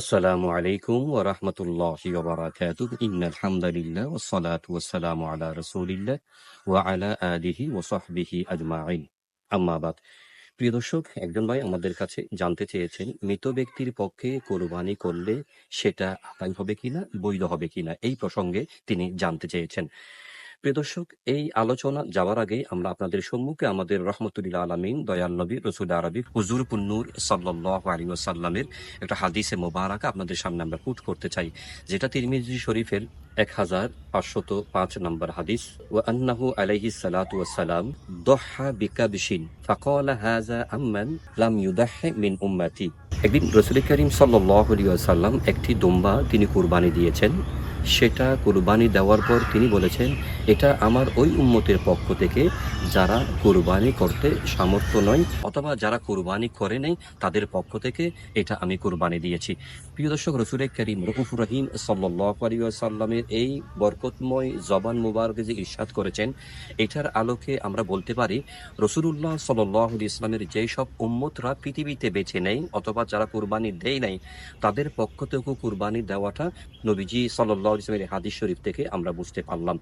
আসসালামু আলাইকুম ওয়া রাহমাতুল্লাহি ওয়া বারাকাতুহু। ইন্নাল হামদালিল্লাহ ওয়া সলাতু ওয়া সালামু আলা রাসূলিল্লাহ ওয়া আলা আলিহি ওয়া সাহবিহি আজমাইন। আম্মা বাদ। প্রিয় দর্শক, একজন ভাই আমাদের কাছে জানতে চেয়েছেন, মৃত ব্যক্তির পক্ষে কোরবানি করলে সেটা আদায় হবে কিনা, বৈধ হবে কিনা, এই প্রসঙ্গে তিনি জানতে চেয়েছেন। প্রিয় দর্শক, এই আলোচনা যাওয়ার আগে আমরা আপনাদের সম্মুখে আমাদের রহমতুল্লাহ আলমিন, দয়াল নবী, রসুল আরবি, হুজুর পুন্নুর সাল্লাহ আলী ওসাল্লামের একটা হাদিসে মোবারকা আপনাদের সামনে আমরা পুট করতে চাই, যেটা তিরমিজি শরীফের এক হাজার পাঁচশত পাঁচ নম্বর হাদিস ও আন্নাহু আলাইহি সালাতু ওয়াসালাম দহা বিকাবিশিন ফাকালা হাযা আম্মান লাম ইউদাহি মিন উম্মতি। একদিন রসুল করিম সাল্লাহ আলী একটি দুম্বা তিনি কুরবানি দিয়েছেন। সেটা কুরবানি দেওয়ার পর তিনি বলেছেন, এটা আমার ওই উম্মতের পক্ষ থেকে যারা কুরবানি করতে সামর্থ্য নয় অথবা যারা কুরবানি করে নেই, তাদের পক্ষ থেকে এটা আমি কুরবানি দিয়েছি। প্রিয় দর্শক রসুলের করিম রকুফুর রহিম সাল্লামের এই বরকতময় জবান মুবারকে যে ইরশাদ করেছেন, এটার আলোকে আমরা বলতে পারি রসুল্লাহ সাল্লাহ ইসলামের যেই সব উম্মতরা পৃথিবীতে বেছে নেই অথবা যারা কুরবানি দেয় নাই, তাদের পক্ষ থেকেও কুরবানি দেওয়াটা নবীজি সাল্লাহ ইসলামের হাদিস শরীফ থেকে আমরা বুঝতে পারলাম।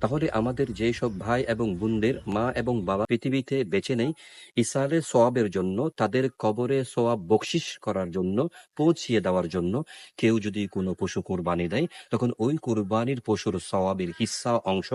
তাহলে আমাদের যে সব ভাই এবং বোনদের, মা এবং বাবা পৃথিবীতে বেঁচে নেই ইসালে সোয়াবের জন্য, তাদের কবরে সোয়াব বকশিস করার জন্য, পৌঁছিয়ে দেওয়ার জন্য কেউ যদি কোনো পশু কোরবানি দেয়, তখন ওই কোরবানির পশুর সোয়াবের হিস্সা অংশ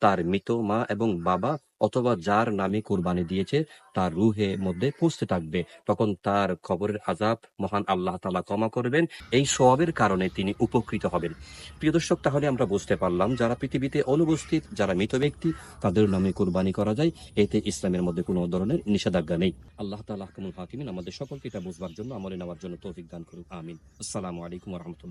তার মৃত মা এবং বাবা অথবা যার নামে কোরবানি দিয়েছে, তার রুহে মধ্যে পৌঁছতে থাকবে। তখন তার খবরের আজাব মহান আল্লাহ তালা ক্ষমা করবেন। এই সবের কারণে তিনি উপকৃত হবেন। প্রিয় দর্শক, তাহলে আমরা বুঝতে পারলাম, যারা পৃথিবীতে অনুপস্থিত, যারা মৃত ব্যক্তি, তাদের নামে কোরবানি করা যায়। এতে ইসলামের মধ্যে কোনো ধরনের নিষেধাজ্ঞা নেই। আল্লাহ তালা হাকিমিন আমাদের সকলকে এটা বুঝবার জন্য, আমলে নেওয়ার জন্য তৌফিক দান করুক। আমিন। আসসালামু আলাইকুম রহমতুল্লাহ।